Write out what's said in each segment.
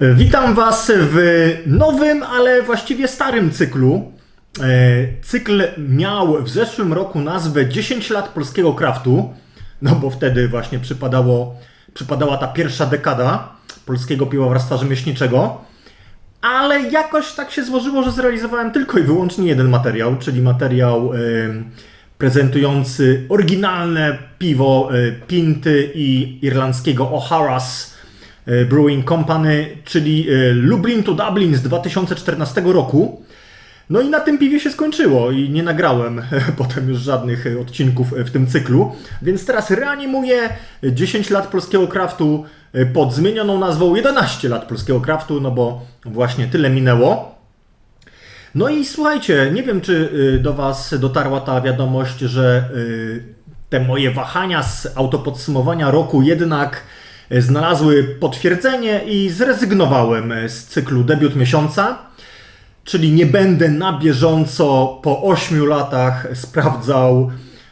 Witam Was w nowym, ale właściwie starym cyklu. E, Cykl miał w zeszłym roku nazwę 10 lat polskiego kraftu, no bo wtedy właśnie przypadało, przypadała ta pierwsza dekada polskiego piwowarstwa rzemieślniczego. Ale jakoś tak się złożyło, że zrealizowałem tylko i wyłącznie jeden materiał, czyli materiał e, prezentujący oryginalne piwo e, Pinty i irlandzkiego O'Hara's e, Brewing Company, czyli e, Lublin to Dublin z 2014 roku. No i na tym piwie się skończyło i nie nagrałem potem już żadnych e, odcinków e, w tym cyklu, więc teraz reanimuję 10 lat polskiego kraftu e, pod zmienioną nazwą 11 lat polskiego kraftu, no bo właśnie tyle minęło. No i słuchajcie, nie wiem czy do Was dotarła ta wiadomość, że te moje wahania z autopodsumowania roku jednak znalazły potwierdzenie i zrezygnowałem z cyklu debiut miesiąca. Czyli nie będę na bieżąco po 8 latach sprawdzał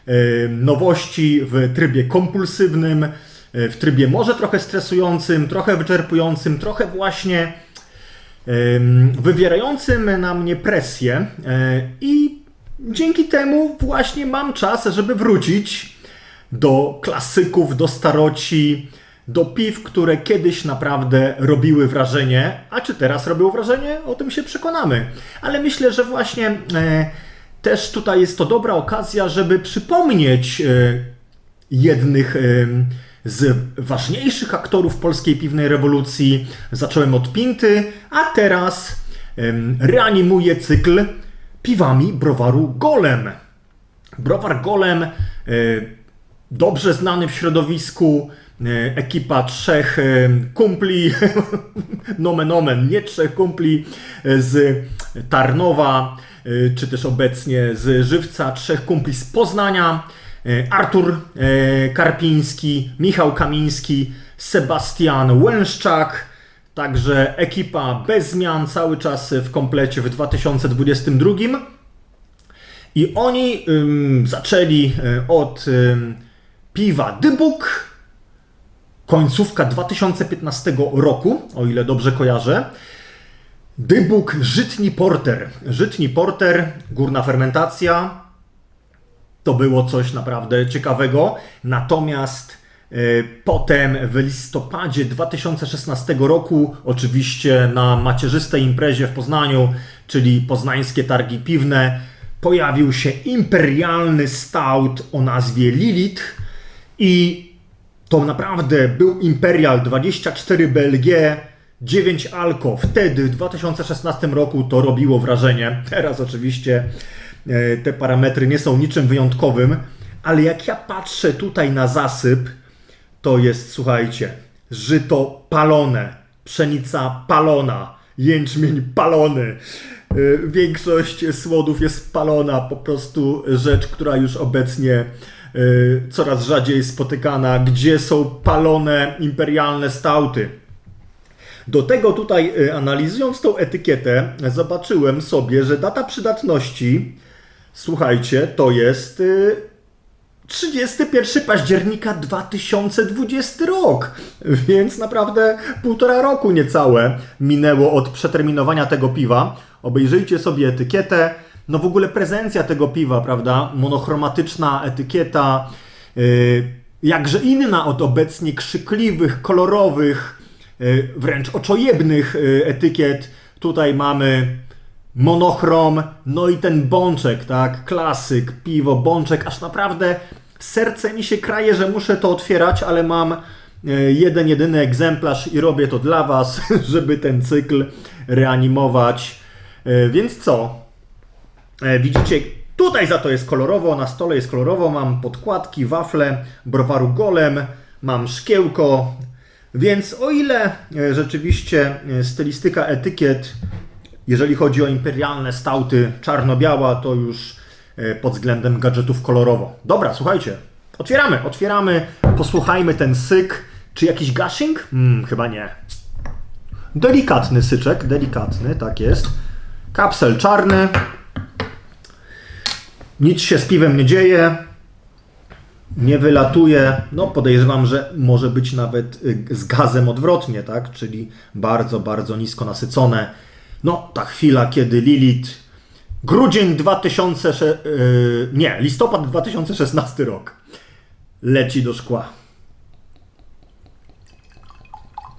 y, nowości w trybie kompulsywnym, y, w trybie może trochę stresującym, trochę wyczerpującym, trochę właśnie wywierającym na mnie presję e, i dzięki temu właśnie mam czas, żeby wrócić do klasyków, do staroci, do piw, które kiedyś naprawdę robiły wrażenie, a czy teraz robią wrażenie, o tym się przekonamy. Ale myślę, że właśnie e, też tutaj jest to dobra okazja, żeby przypomnieć e, jednych em, z ważniejszych aktorów polskiej piwnej rewolucji. Zacząłem od Pinty, a teraz em, reanimuję cykl piwami browaru Golem. Browar Golem, e, dobrze znany w środowisku, e, ekipa trzech e, kumpli, nomen omen, nie trzech kumpli e, z Tarnowa, czy też obecnie z Żywca, trzech kumpli z Poznania, Artur Karpiński, Michał Kamiński, Sebastian Łęszczak, także ekipa bez zmian, cały czas w komplecie w 2022. I oni zaczęli od piwa Dybuk, końcówka 2015 roku, o ile dobrze kojarzę. Dybuk Żytni Porter. Żytni Porter, górna fermentacja. To było coś naprawdę ciekawego. Natomiast y, potem w listopadzie 2016 roku, oczywiście na macierzystej imprezie w Poznaniu, czyli Poznańskie Targi Piwne, pojawił się imperialny stout o nazwie Lilith i to naprawdę był Imperial 24 BLG 9 Alko. Wtedy w 2016 roku to robiło wrażenie. Teraz oczywiście e, te parametry nie są niczym wyjątkowym, ale jak ja patrzę tutaj na zasyp, to jest, słuchajcie, żyto palone, pszenica palona, jęczmień palony. Y, Większość słodów jest palona, po prostu rzecz, która już obecnie coraz rzadziej spotykana, gdzie są palone imperialne stauty. Do tego tutaj, y, analizując tą etykietę, zobaczyłem sobie, że data przydatności, słuchajcie, to jest y, 31 października 2020 rok, więc naprawdę półtora roku niecałe minęło od przeterminowania tego piwa. Obejrzyjcie sobie etykietę. No w ogóle prezencja tego piwa, prawda? Monochromatyczna etykieta, yy, jakże inna od obecnie krzykliwych, kolorowych, yy, wręcz oczojebnych yy, etykiet. Tutaj mamy monochrom, no i ten bączek, tak, klasyk, piwo, bączek, aż naprawdę serce mi się kraje, że muszę to otwierać, ale mam jeden, jedyny egzemplarz i robię to dla Was, żeby ten cykl reanimować. Więc co? E, Widzicie, tutaj za to jest kolorowo, na stole jest kolorowo, mam podkładki, wafle, browaru golem, mam szkiełko, więc o ile e, rzeczywiście e, stylistyka etykiet, jeżeli chodzi o imperialne stauty czarno-biała, to już pod względem gadżetów kolorowo. Dobra, słuchajcie, otwieramy, otwieramy, posłuchajmy ten syk. Czy jakiś gushing? Hmm, chyba nie. Delikatny syczek, delikatny, tak jest. Kapsel czarny. Nic się z piwem nie dzieje. nie wylatuje. No, podejrzewam, że może być nawet y, z gazem odwrotnie, tak? Czyli bardzo, bardzo nisko nasycone. No, ta chwila, kiedy Lilith. Grudzień 2000. Yy, nie, listopad 2016 rok. Leci do szkła.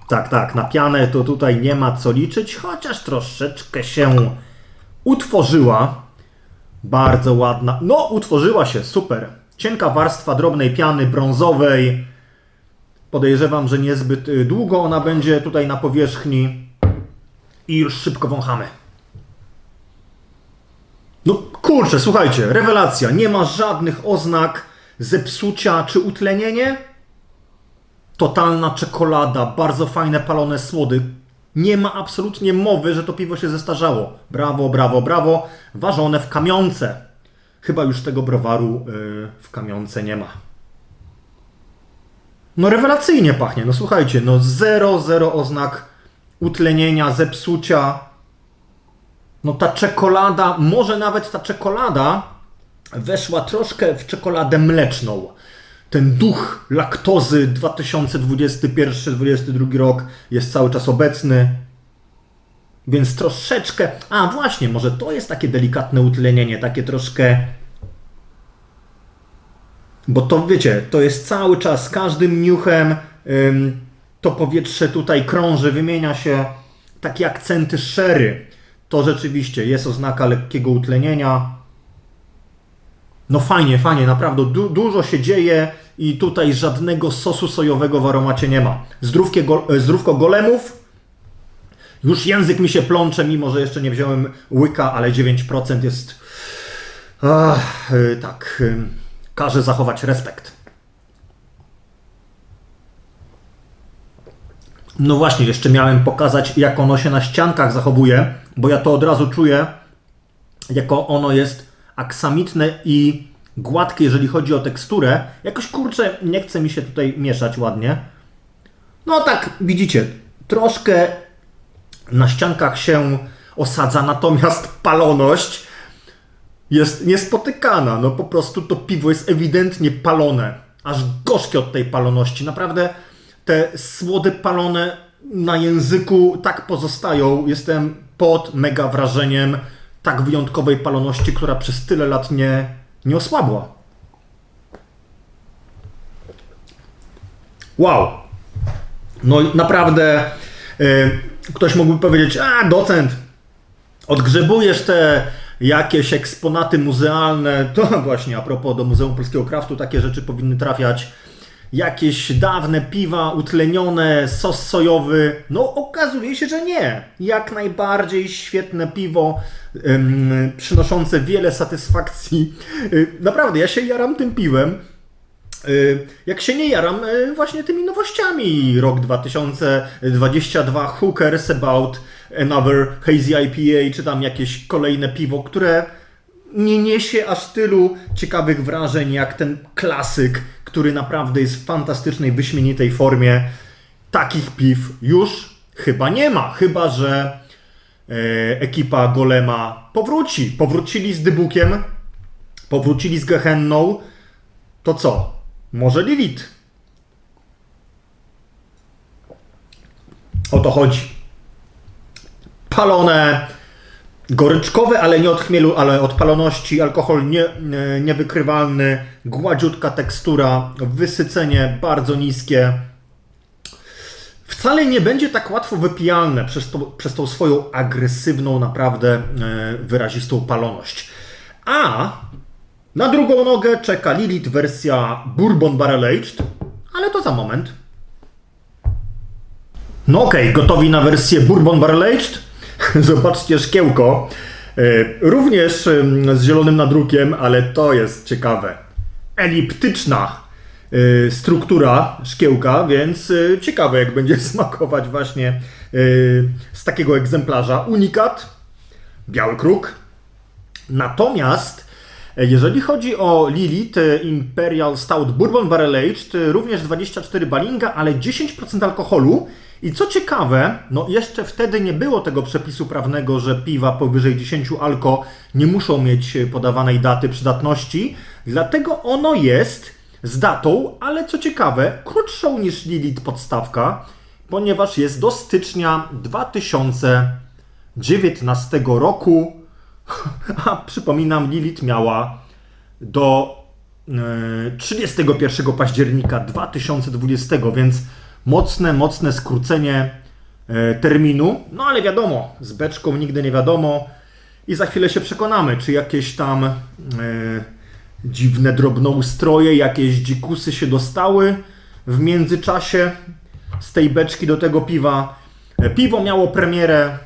Tak, tak, na pianę to tutaj nie ma co liczyć, chociaż troszeczkę się utworzyła. Bardzo ładna. No, utworzyła się, super. Cienka warstwa drobnej piany brązowej. Podejrzewam, że niezbyt y, długo ona będzie tutaj na powierzchni. I już szybko wąchamy. No kurczę, słuchajcie, rewelacja. Nie ma żadnych oznak zepsucia czy utlenienie. Totalna czekolada, bardzo fajne palone słody. Nie ma absolutnie mowy, że to piwo się zestarzało. Brawo, brawo, brawo. Ważone w kamionce. Chyba już tego browaru yy, w kamionce nie ma. No rewelacyjnie pachnie. No słuchajcie, no zero, zero oznak utlenienia, zepsucia. No ta czekolada, może nawet ta czekolada weszła troszkę w czekoladę mleczną. Ten duch laktozy 2021-2022 rok jest cały czas obecny. Więc troszeczkę. A właśnie, może to jest takie delikatne utlenienie, takie troszkę. Bo to wiecie, to jest cały czas, każdym niuchem to powietrze tutaj krąży, wymienia się takie akcenty sherry. To rzeczywiście jest oznaka lekkiego utlenienia. No fajnie, fajnie, naprawdę du dużo się dzieje i tutaj żadnego sosu sojowego w aromacie nie ma. Zdrówkie go zdrówko golemów. Już język mi się plącze, mimo że jeszcze nie wziąłem łyka, ale 9% jest. Ach, yy, tak. Yy, każe zachować respekt. No właśnie, jeszcze miałem pokazać, jak ono się na ściankach zachowuje, bo ja to od razu czuję, jako ono jest aksamitne i gładkie, jeżeli chodzi o teksturę. Jakoś kurczę, nie chce mi się tutaj mieszać ładnie. No tak, widzicie, troszkę na ściankach się osadza, natomiast paloność jest niespotykana. No po prostu to piwo jest ewidentnie palone. Aż gorzkie od tej paloności. Naprawdę te słody palone na języku tak pozostają. Jestem pod mega wrażeniem tak wyjątkowej paloności, która przez tyle lat nie, nie osłabła. Wow. No naprawdę y, ktoś mógłby powiedzieć, a docent, odgrzebujesz te jakieś eksponaty muzealne, to właśnie a propos do Muzeum Polskiego Kraftu, takie rzeczy powinny trafiać. Jakieś dawne piwa, utlenione, sos sojowy. No, okazuje się, że nie. Jak najbardziej świetne piwo, ym, przynoszące wiele satysfakcji. Yy, naprawdę, ja się jaram tym piwem. Yy, Jak się nie jaram yy, właśnie tymi nowościami. Rok 2022, Who cares about another hazy IPA, czy tam jakieś kolejne piwo, które nie niesie aż tylu ciekawych wrażeń jak ten klasyk, który naprawdę jest w fantastycznej, wyśmienitej formie. Takich piw już chyba nie ma, chyba że e, ekipa Golema powróci. Powrócili z Dybukiem, powrócili z Gehenną. To co? Może Lilith? O to chodzi. Palone, goryczkowe, ale nie od chmielu, ale od paloności, alkohol nie, nie- niewykrywalny, gładziutka tekstura, wysycenie bardzo niskie. Wcale nie będzie tak łatwo wypijalne przez, to, przez tą swoją agresywną, naprawdę e, wyrazistą paloność. A na drugą nogę czeka Lilith wersja Bourbon Barrel Aged, ale to za moment. No okej, gotowi na wersję Bourbon Barrel Aged? Zobaczcie szkiełko. E, Również z zielonym nadrukiem, ale to jest ciekawe. Eliptyczna e, struktura szkiełka, więc e, ciekawe jak będzie smakować właśnie z takiego egzemplarza. Unikat, biały kruk. Natomiast jeżeli chodzi o Lilith Imperial Stout Bourbon Barrel Aged, również 24 balinga, ale 10% alkoholu. I co ciekawe, no jeszcze wtedy nie było tego przepisu prawnego, że piwa powyżej 10 alko nie muszą mieć e, podawanej daty przydatności, dlatego ono jest z datą, ale co ciekawe, krótszą niż Lilith podstawka, ponieważ jest do stycznia 2019 roku. A przypominam, Lilith miała do e, 31 października 2020, więc mocne, mocne skrócenie e, terminu. No ale wiadomo, z beczką nigdy nie wiadomo. I za chwilę się przekonamy, czy jakieś tam e, dziwne drobnoustroje, jakieś dzikusy się dostały w międzyczasie z tej beczki do tego piwa. E, Piwo miało premierę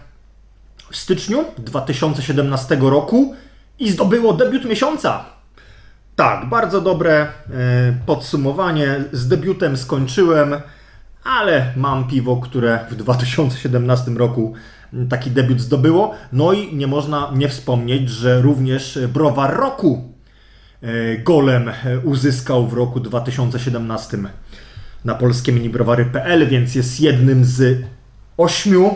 w styczniu 2017 roku i zdobyło debiut miesiąca. Tak, bardzo dobre e, podsumowanie. Z debiutem skończyłem, ale mam piwo, które w 2017 roku taki debiut zdobyło. No i nie można nie wspomnieć, że również browar roku e, Golem e, uzyskał w roku 2017 na polskie minibrowary.pl, więc jest jednym z ośmiu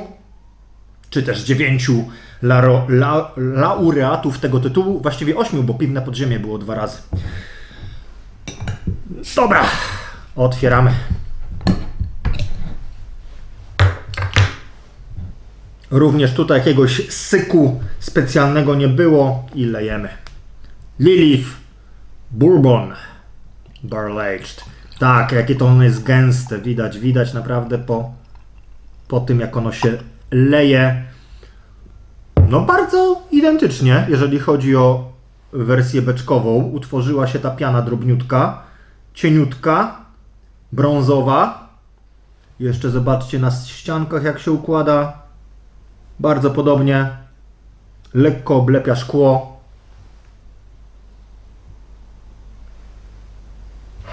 czy też dziewięciu laro, la, laureatów tego tytułu, właściwie ośmiu, bo piwne podziemie było dwa razy. Dobra, otwieramy. Również tutaj jakiegoś syku specjalnego nie było i lejemy. Lilith Bourbon Barrel Aged. Tak, jakie to ono jest gęste, widać, widać naprawdę po, po tym jak ono się leje. No bardzo identycznie, jeżeli chodzi o wersję beczkową. Utworzyła się ta piana drobniutka, cieniutka, brązowa. Jeszcze zobaczcie na ściankach jak się układa. Bardzo podobnie. Lekko oblepia szkło.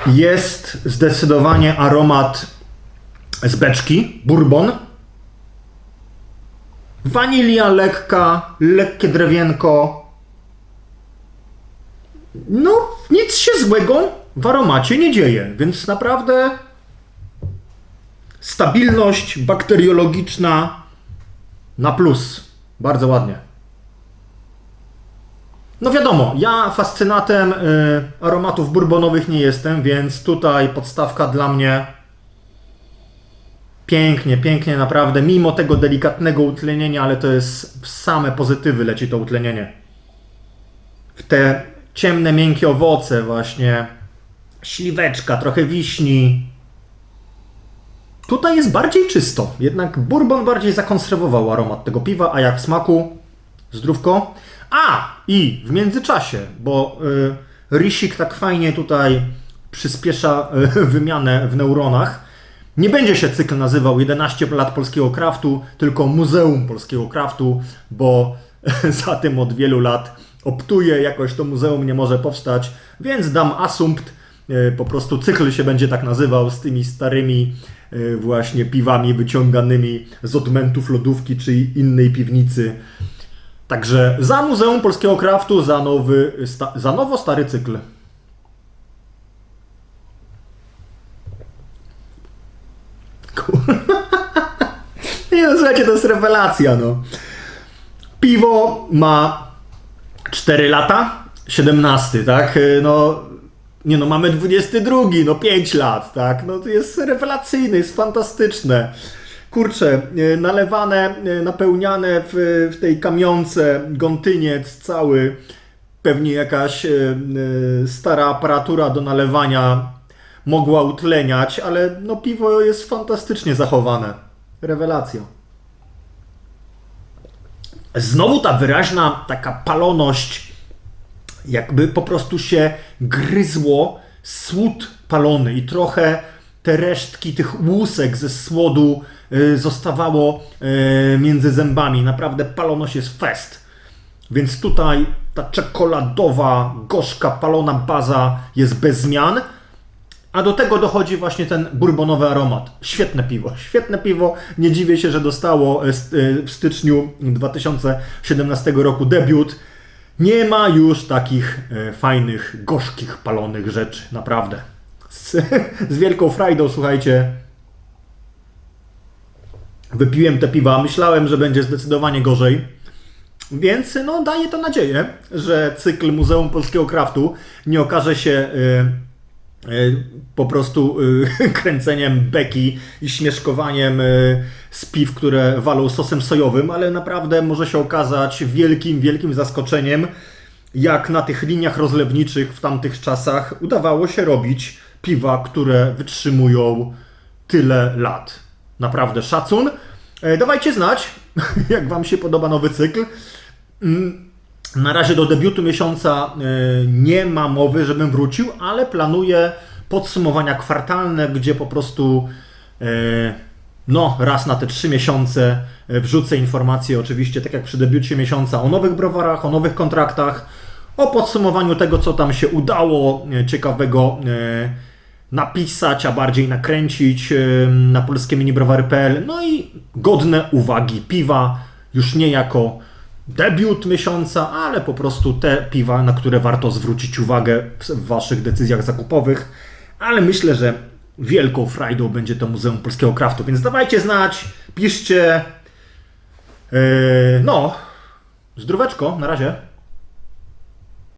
Jest zdecydowanie aromat z beczki, bourbon. Wanilia lekka, lekkie drewienko. No, nic się złego w aromacie nie dzieje, więc naprawdę stabilność bakteriologiczna na plus. Bardzo ładnie. No wiadomo, ja fascynatem y, aromatów bourbonowych nie jestem, więc tutaj podstawka dla mnie pięknie, pięknie naprawdę, mimo tego delikatnego utlenienia, ale to jest w same pozytywy leci to utlenienie. W te ciemne, miękkie owoce właśnie, śliweczka, trochę wiśni. Tutaj jest bardziej czysto, jednak bourbon bardziej zakonserwował aromat tego piwa, a jak w smaku, zdrówko. A! I w międzyczasie, bo y, Rishik tak fajnie tutaj przyspiesza y, wymianę w neuronach. Nie będzie się cykl nazywał 11 lat polskiego kraftu, tylko Muzeum Polskiego Kraftu, bo za tym od wielu lat optuje, jakoś to muzeum nie może powstać, więc dam asumpt, y, po prostu cykl się będzie tak nazywał z tymi starymi właśnie piwami wyciąganymi z odmętów lodówki czy innej piwnicy. Także za Muzeum Polskiego Kraftu, za, nowy, sta, za nowo stary cykl. Kurwa. Nie no, słuchajcie, to jest rewelacja, no. Piwo ma 4 lata, 17, tak? No, nie no, mamy 22, no 5 lat, tak? No to jest rewelacyjne, jest fantastyczne. Kurczę, e, nalewane, e, napełniane w, w tej kamionce, gątyniec cały, pewnie jakaś e, stara aparatura do nalewania mogła utleniać, ale no piwo jest fantastycznie zachowane. Rewelacja. Znowu ta wyraźna taka paloność, jakby po prostu się gryzło słód palony i trochę te resztki tych łusek ze słodu y, zostawało y, między zębami. Naprawdę paloność jest fest. Więc tutaj ta czekoladowa, gorzka, palona baza jest bez zmian. A do tego dochodzi właśnie ten bourbonowy aromat. Świetne piwo, świetne piwo. Nie dziwię się, że dostało st- e, w styczniu 2017 roku debiut. Nie ma już takich e, fajnych, gorzkich, palonych rzeczy, naprawdę. Z, z wielką frajdą, słuchajcie, wypiłem te piwa. Myślałem, że będzie zdecydowanie gorzej. Więc no, daje to nadzieję, że cykl Muzeum Polskiego Kraftu nie okaże się po prostu e, kręceniem beki i śmieszkowaniem e, z piw, które walą sosem sojowym, ale naprawdę może się okazać wielkim, wielkim zaskoczeniem, jak na tych liniach rozlewniczych w tamtych czasach udawało się robić piwa, które wytrzymują tyle lat. Naprawdę szacun. E, Dawajcie znać, jak Wam się podoba nowy cykl. Na razie do debiutu miesiąca e, nie ma mowy, żebym wrócił, ale planuję podsumowania kwartalne, gdzie po prostu e, no, raz na te trzy miesiące e, wrzucę informacje, oczywiście, tak jak przy debiucie miesiąca, o nowych browarach, o nowych kontraktach, o podsumowaniu tego, co tam się udało ciekawego napisać, a bardziej nakręcić na polskie minibrowary.pl. No i godne uwagi piwa, już nie jako debiut miesiąca, ale po prostu te piwa, na które warto zwrócić uwagę w Waszych decyzjach zakupowych. Ale myślę, że wielką frajdą będzie to Muzeum Polskiego Kraftu, więc dawajcie znać, piszcie. Yy, no, zdróweczko, na razie.